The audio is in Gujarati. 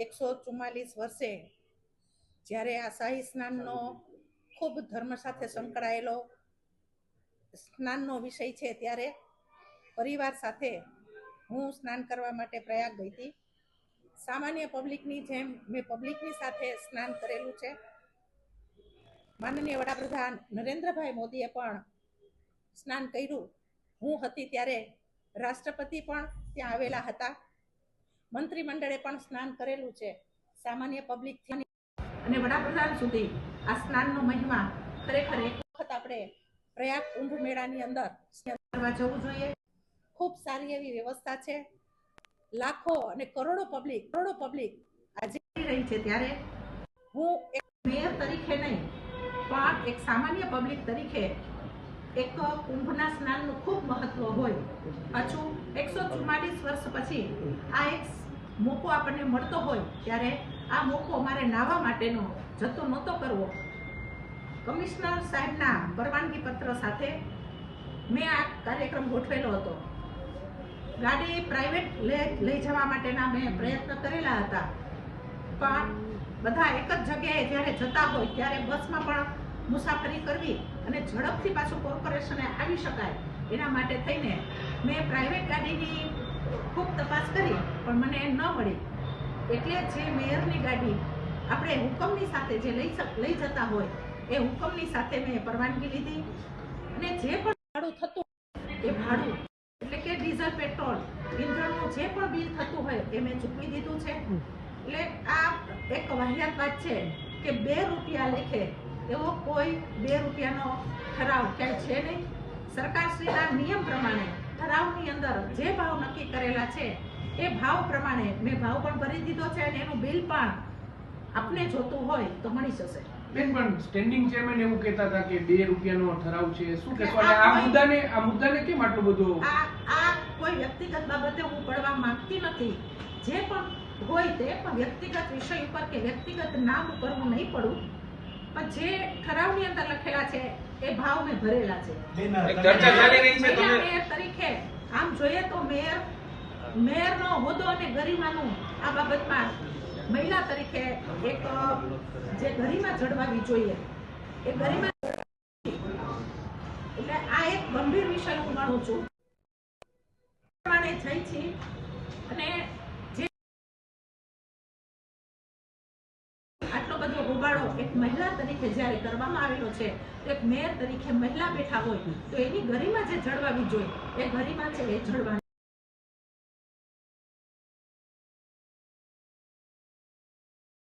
એકસો ચુમ્માલીસ વર્ષે જ્યારે આ શાહી સ્નાનનો ખૂબ ધર્મ સાથે સંકળાયેલો સ્નાનનો વિષય છે ત્યારે પરિવાર સાથે હું સ્નાન કરવા માટે પ્રયાગ ગઈ હતી. સામાન્ય પબ્લિકની જેમ મેં પબ્લિકની સાથે સ્નાન કરેલું છે. માનનીય વડાપ્રધાન નરેન્દ્રભાઈ મોદીએ પણ સ્નાન કર્યું. હું હતી ત્યારે રાષ્ટ્રપતિ પણ ત્યાં આવેલા હતા. મંત્રીમંડળે પણ સ્નાન કરેલું છે. સામાન્ય પબ્લિકથી અને વડાપ્રધાન સુધી આ સ્નાનનો મહિમા ખરેખર એક વખત આપણે પ્રયાગ કુંભ મેળાની અંદર જવું જોઈએ. ખૂબ સારી એવી વ્યવસ્થા છે. લાખો અને કરોડો પબ્લિક કરોડો પબ્લિક આજે રહી છે ત્યારે. હું એક મેયર તરીકે નહીં, પણ એક સામાન્ય પબ્લિક તરીકે એક કુંભના સ્નાનનું ખૂબ મહત્વ હોય. પાછું એકસો ચુમ્માલીસ વર્ષ પછી આ એક મોકો આપણને મળતો હોય ત્યારે આ મોકો મારે નાહવા માટેનો જતો નહોતો કરવો. કમિશનર સાહેબના પરવાનગી પત્ર સાથે મેં આ કાર્યક્રમ ગોઠવેલો હતો. ગાડી પ્રાઇવેટ લઈ જવા માટેના મેં પ્રયત્ન કરેલા હતા. પણ બધા એક જ જગ્યાએ જ્યારે જતા હોય ત્યારે બસમાં પણ મુસાફરી કરવી અને ઝડપથી પાછું કોર્પોરેશને આવી શકાય એના માટે થઈને મેં પ્રાઇવેટ ગાડીની ખૂબ તપાસ કરી પણ મને ન મળી એટલે જે મેયરની ગાડી આપણે હુકમની સાથે જે લઈ લઈ જતા હોય, એ હુકમની સાથે મેં પરવાનગી લીધી અને જે પણ ભાડું થતું એ ભાડું, એટલે કે ડીઝલ, પેટ્રોલ, ઇંધણનું જે પણ બિલ થતું હોય, એ મેં ચૂકવી દીધું છે. એટલે આ એક વાહિયાત વાત છે કે બે રૂપિયા લેખે એવો કોઈ બે રૂપિયાનો ઠરાવ ક્યાંય છે નહીં. સરકારશ્રીના નિયમ પ્રમાણે ઠરાવની અંદર જે ભાવ નક્કી કરેલા છે એ ભાવ પ્રમાણે મેં ભાવ પણ ભરી દીધો છે અને એનું બિલ પણ આપને જોતું હોય તો મળી જશે. બેન પણ સ્ટેન્ડિંગ ચેરમેન એવું કહેતા હતા કે બે રૂપિયાનો ઠરાવ છે શું કહેશો? આ મુદ્દાને આ મુદ્દાને કેમ આટલું બધું આ કોઈ વ્યક્તિગત બાબતે હું પડવા માંગતી નથી. જે પણ હોય તે પણ વ્યક્તિગત વિષય ઉપર કે વ્યક્તિગત નામ ઉપર હું નહીં પડું. પણ જે ઠરાવની અંદર લખેલા છે એ ભાવ મેં ભરેલા છે. ચર્ચા ચાલી રહી છે તમે મેયર તરીકે આમ જોઈએ તો મેયર મેયરનો હોદ્દો અને ગરિમાનું આ બાબતમાં મહિલા તરીકે એક જે ગરિમા જળવાવી જોઈએ એ ગરિમા એટલે આ એક ગંભીર વિષય હું માનું છું પ્રમાણે થઈ છે. અને હોબાળો એક મહિલા તરીકે જ્યારે કરવામાં આવેલો છે, એક મેયર તરીકે મહિલા બેઠા હોય, તો એની ગરિમા જે જળવાવી જોઈએ, એ ગરિમા છે એ જળવાની.